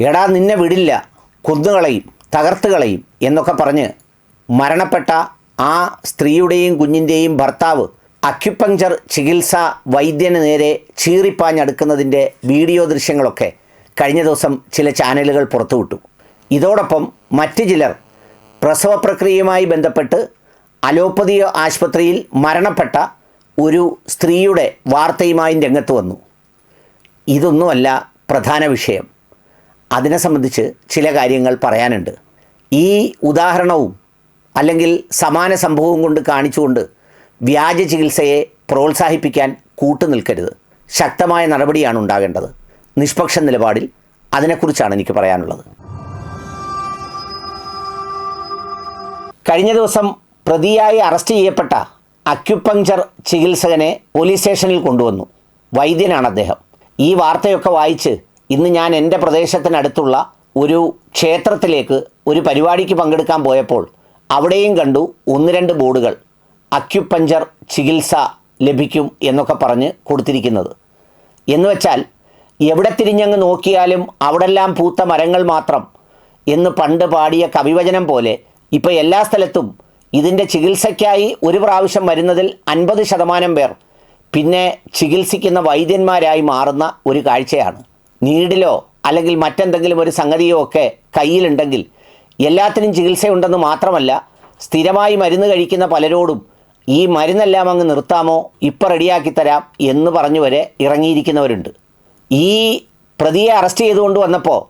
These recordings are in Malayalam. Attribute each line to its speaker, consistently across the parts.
Speaker 1: എടാ നിന്നെ വിടില്ല. കുന്നുകളെയും തകർത്തുകളെയും എന്നൊക്കെ പറഞ്ഞ് മരണപ്പെട്ട ആ സ്ത്രീയുടെയും കുഞ്ഞിന്റെയും ഭർത്താവ് അക്യുപങ്ചർ ചികിത്സ വൈദ്യന് നേരെ ചീറിപ്പാഞ്ഞെടുക്കുന്നതിന്റെ വീഡിയോ ദൃശ്യങ്ങളൊക്കെ കഴിഞ്ഞ ദിവസം ചില ചാനലുകൾ പുറത്തുവിട്ടു. ഇതോടൊപ്പം മറ്റ് ചിലർ പ്രസവ പ്രക്രിയയുമായി ബന്ധപ്പെട്ട് അലോപ്പതി ആശുപത്രിയിൽ മരണപ്പെട്ട ഒരു സ്ത്രീയുടെ വാർത്തയുമായും രംഗത്ത് വന്നു. ഇതൊന്നുമല്ല പ്രധാന വിഷയം. അതിനെ സംബന്ധിച്ച് ചില കാര്യങ്ങൾ പറയാനുണ്ട്. ഈ ഉദാഹരണവും അല്ലെങ്കിൽ സമാന സംഭവവും കൊണ്ട് കാണിച്ചുകൊണ്ട് വ്യാജ ചികിത്സയെ പ്രോത്സാഹിപ്പിക്കാൻ കൂട്ടുനിൽക്കരുത്. ശക്തമായ നടപടിയാണ് ഉണ്ടാകേണ്ടത്. നിഷ്പക്ഷ നിലപാടിൽ അതിനെക്കുറിച്ചാണ് എനിക്ക് പറയാനുള്ളത്. കഴിഞ്ഞ ദിവസം പ്രതിയായി അറസ്റ്റ് ചെയ്യപ്പെട്ട അക്യുപങ്ചർ ചികിത്സകനെ പോലീസ് സ്റ്റേഷനിൽ കൊണ്ടുവന്നു. വൈദ്യനാണ് അദ്ദേഹം. ഈ വാർത്തയൊക്കെ വായിച്ച് ഇന്ന് ഞാൻ എന്റെ പ്രദേശത്തിനടുത്തുള്ള ഒരു ക്ഷേത്രത്തിലേക്ക് ഒരു പരിപാടിക്ക് പങ്കെടുക്കാൻ പോയപ്പോൾ അവിടെയും കണ്ടു ഒന്ന് രണ്ട് ബോർഡുകൾ അക്യുപഞ്ചർ ചികിത്സ ലഭിക്കും എന്നൊക്കെ പറഞ്ഞ് കൊടുത്തിരിക്കുന്നത്. എന്ന് വെച്ചാൽ എവിടെ തിരിഞ്ഞങ്ങ് നോക്കിയാലും അവിടെല്ലാം പൂത്ത മരങ്ങൾ മാത്രം എന്ന് പണ്ട് പാടിയ കവിവചനം പോലെ ഇപ്പോൾ എല്ലാ സ്ഥലത്തും ഇതിന്റെ ചികിത്സയ്ക്കായി ഒരു പ്രാവശ്യം വരുന്നതിൽ അൻപത് ശതമാനം പേർ പിന്നെ ചികിത്സിക്കുന്ന വൈദ്യന്മാരായി മാറുന്ന ഒരു കാഴ്ചയാണ്. നീഡിലോ അല്ലെങ്കിൽ മറ്റെന്തെങ്കിലും ഒരു സംഗതിയോ ഒക്കെ കയ്യിലുണ്ടെങ്കിൽ എല്ലാത്തിനും ചികിത്സയുണ്ടെന്ന് മാത്രമല്ല സ്ഥിരമായി മരുന്ന് കഴിക്കുന്ന പലരോടും ഈ മരുന്നെല്ലാം അങ്ങ് നിർത്താമോ ഇപ്പം റെഡിയാക്കി തരാം എന്ന് പറഞ്ഞു വരെ ഇറങ്ങിയിരിക്കുന്നവരുണ്ട്. ഈ പ്രതിയെ അറസ്റ്റ് ചെയ്തുകൊണ്ട് വന്നപ്പോൾ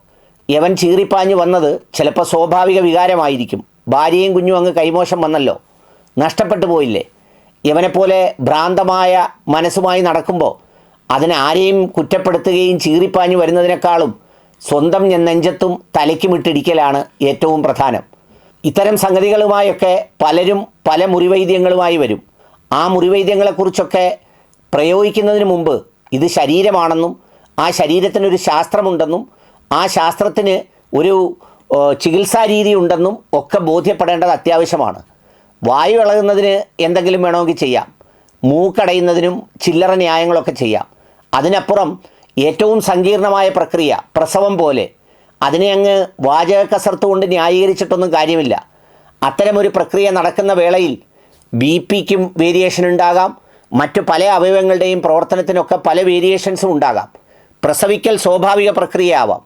Speaker 1: യവൻ ചീറിപ്പാഞ്ഞു വന്നത് ചിലപ്പോൾ സ്വാഭാവിക വികാരമായിരിക്കും. ഭാര്യയും കുഞ്ഞും അങ്ങ് കൈമോശം വന്നല്ലോ. നഷ്ടപ്പെട്ടു പോയില്ലേ. ഇവനെപ്പോലെ ഭ്രാന്തമായ മനസ്സുമായി നടക്കുമ്പോൾ അതിനെ ആരെയും കുറ്റപ്പെടുത്തുകയും ചീറിപ്പാഞ്ഞു വരുന്നതിനേക്കാളും സ്വന്തം നെഞ്ചത്തും തലയ്ക്കുമിട്ടിടിക്കലാണ് ഏറ്റവും പ്രധാനം. ഇത്തരം സംഗതികളുമായൊക്കെ പലരും പല മുറിവൈദ്യങ്ങളുമായി വരും. ആ മുറിവൈദ്യങ്ങളെക്കുറിച്ചൊക്കെ പ്രയോഗിക്കുന്നതിന് മുമ്പ് ഇത് ശരീരമാണെന്നും ആ ശരീരത്തിനൊരു ശാസ്ത്രമുണ്ടെന്നും ആ ശാസ്ത്രത്തിന് ഒരു ചികിത്സാ രീതി ഉണ്ടെന്നും ഒക്കെ ബോധ്യപ്പെടേണ്ടത് അത്യാവശ്യമാണ്. വായു ഇളകുന്നതിന് എന്തെങ്കിലും വേണമെങ്കിൽ ചെയ്യാം. മൂക്കടയുന്നതിനും ചില്ലറ ന്യായങ്ങളൊക്കെ ചെയ്യാം. അതിനപ്പുറം ഏറ്റവും സങ്കീർണമായ പ്രക്രിയ പ്രസവം പോലെ. അതിനെ അങ്ങ് വാചക കസർത്ത് കൊണ്ട് ന്യായീകരിച്ചിട്ടൊന്നും കാര്യമില്ല. അത്തരമൊരു പ്രക്രിയ നടക്കുന്ന വേളയിൽ ബി പിക്കും വേരിയേഷൻ ഉണ്ടാകാം. മറ്റു പല അവയവങ്ങളുടെയും പ്രവർത്തനത്തിനൊക്കെ പല വേരിയേഷൻസും ഉണ്ടാകാം. പ്രസവിക്കൽ സ്വാഭാവിക പ്രക്രിയ ആവാം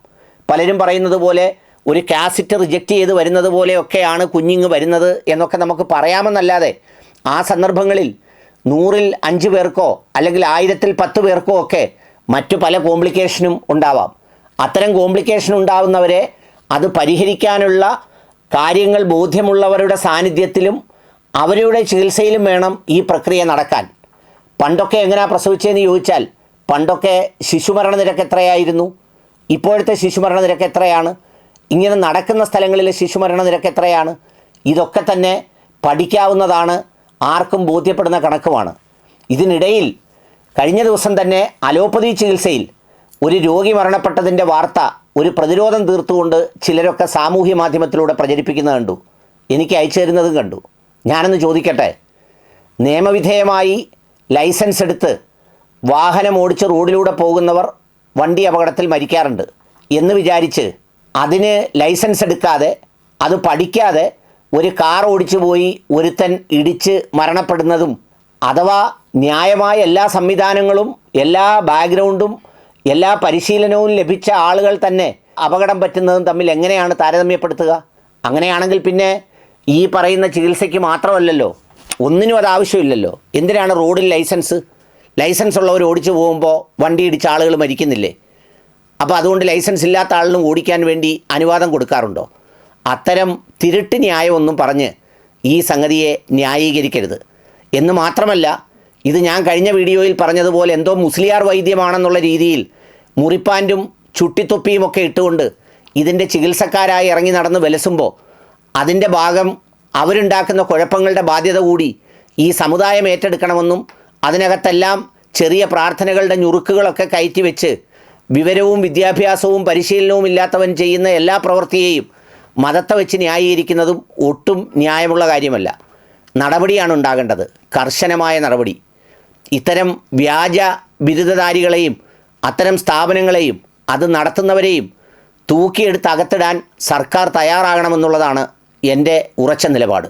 Speaker 1: പലരും പറയുന്നത് പോലെ ഒരു കാസിറ്റ് റിജക്റ്റ് ചെയ്ത് വരുന്നത് പോലെയൊക്കെയാണ് കുഞ്ഞിങ് വരുന്നത് എന്നൊക്കെ നമുക്ക് പറയാമെന്നല്ലാതെ ആ സന്ദർഭങ്ങളിൽ നൂറിൽ അഞ്ച് പേർക്കോ അല്ലെങ്കിൽ ആയിരത്തിൽ പത്ത് പേർക്കോ ഒക്കെ മറ്റു പല കോംപ്ലിക്കേഷനും ഉണ്ടാവാം. അത്തരം കോംപ്ലിക്കേഷൻ ഉണ്ടാവുന്നവരെ അത് പരിഹരിക്കാനുള്ള കാര്യങ്ങൾ ബോധ്യമുള്ളവരുടെ സാന്നിധ്യത്തിലും അവരുടെ ചികിത്സയിലും വേണം ഈ പ്രക്രിയ നടക്കാൻ. പണ്ടൊക്കെ എങ്ങനെയാണ് പ്രസവിച്ചതെന്ന് ചോദിച്ചാൽ പണ്ടൊക്കെ ശിശുമരണ നിരക്ക് എത്രയായിരുന്നു? ഇപ്പോഴത്തെ ശിശുമരണ നിരക്ക് എത്രയാണ്? ഇങ്ങനെ നടക്കുന്ന സ്ഥലങ്ങളിലെ ശിശുമരണ നിരക്ക് എത്രയാണ്? ഇതൊക്കെ തന്നെ പഠിക്കാവുന്നതാണ് ആർക്കും ബോധ്യപ്പെടുന്ന കണക്കുമാണ്. ഇതിനിടയിൽ കഴിഞ്ഞ ദിവസം തന്നെ അലോപ്പതി ചികിത്സയിൽ ഒരു രോഗി മരണപ്പെട്ടതിന്റെ വാർത്ത ഒരു പ്രതിരോധം തീർത്തുകൊണ്ട് ചിലരൊക്കെ സാമൂഹ്യ മാധ്യമത്തിലൂടെ പ്രചരിപ്പിക്കുന്നത് കണ്ടു. എനിക്ക് അയച്ചു തരുന്നതും കണ്ടു. ഞാനൊന്ന് ചോദിക്കട്ടെ? നിയമവിധേയമായി ലൈസൻസ് എടുത്ത് വാഹനം ഓടിച്ച് റോഡിലൂടെ പോകുന്നവർ വണ്ടി അപകടത്തിൽ മരിക്കാറുണ്ട് എന്ന് വിചാരിച്ച് അതിന് ലൈസൻസ് എടുക്കാതെ അത് പഠിക്കാതെ ഒരു കാർ ഓടിച്ചു പോയി ഒരുത്തൻ ഇടിച്ച് മരണപ്പെടുന്നതും അഥവാ ന്യായമായ എല്ലാ സംവിധാനങ്ങളും എല്ലാ ബാക്ക്ഗ്രൗണ്ടും എല്ലാ പരിശീലനവും ലഭിച്ച ആളുകൾ തന്നെ അപകടം പറ്റുന്നതും തമ്മിൽ എങ്ങനെയാണ് താരതമ്യപ്പെടുത്തുക? അങ്ങനെയാണെങ്കിൽ പിന്നെ ഈ പറയുന്ന ചികിത്സയ്ക്ക് മാത്രമല്ലല്ലോ ഒന്നിനും അത് ആവശ്യമില്ലല്ലോ. എന്തിനാണ് റോഡിൽ ലൈസൻസ്? ലൈസൻസ് ഉള്ളവർ ഓടിച്ചു പോകുമ്പോൾ വണ്ടി ഇടിച്ച ആളുകൾ മരിക്കുന്നില്ലേ? അപ്പോൾ അതുകൊണ്ട് ലൈസൻസ് ഇല്ലാത്ത ആളിനും ഓടിക്കാൻ വേണ്ടി അനുവാദം കൊടുക്കാറുണ്ടോ? അത്തരം തിരുട്ട് ന്യായമൊന്നും പറഞ്ഞ് ഈ സംഗതിയെ ന്യായീകരിക്കരുത്. എന്ന് മാത്രമല്ല ഇത് ഞാൻ കഴിഞ്ഞ വീഡിയോയിൽ പറഞ്ഞതുപോലെ എന്തോ മുസ്ലിയാർ വൈദ്യമാണെന്നുള്ള രീതിയിൽ മുറിപ്പാന്റും ചുട്ടിത്തൊപ്പിയും ഒക്കെ ഇട്ടുകൊണ്ട് ഇതിന്റെ ചികിത്സക്കാരായി ഇറങ്ങി നടന്ന് വലസുമ്പോൾ അതിന്റെ ഭാഗം അവരുണ്ടാക്കുന്ന കുഴപ്പങ്ങളുടെ ബാധ്യത കൂടി ഈ സമുദായം ഏറ്റെടുക്കണമെന്നും അതിനകത്തെല്ലാം ചെറിയ പ്രാർത്ഥനകളുടെ ഞുറുക്കുകളൊക്കെ കയറ്റി വെച്ച് വിവരവും വിദ്യാഭ്യാസവും പരിശീലനവും ഇല്ലാത്തവൻ ചെയ്യുന്ന എല്ലാ പ്രവൃത്തിയെയും മതത്തെ വെച്ച് ന്യായീകരിക്കുന്നതും ഒട്ടും ന്യായമുള്ള കാര്യമല്ല. നടപടിയാണ് ഉണ്ടാകേണ്ടത്. കർശനമായ നടപടി. ഇത്തരം വ്യാജ ബിരുദധാരികളെയും അത്തരം സ്ഥാപനങ്ങളെയും അത് നടത്തുന്നവരെയും തൂക്കിയെടുത്ത് അകത്തിടാൻ സർക്കാർ തയ്യാറാകണമെന്നുള്ളതാണ് എന്റെ ഉറച്ച നിലപാട്.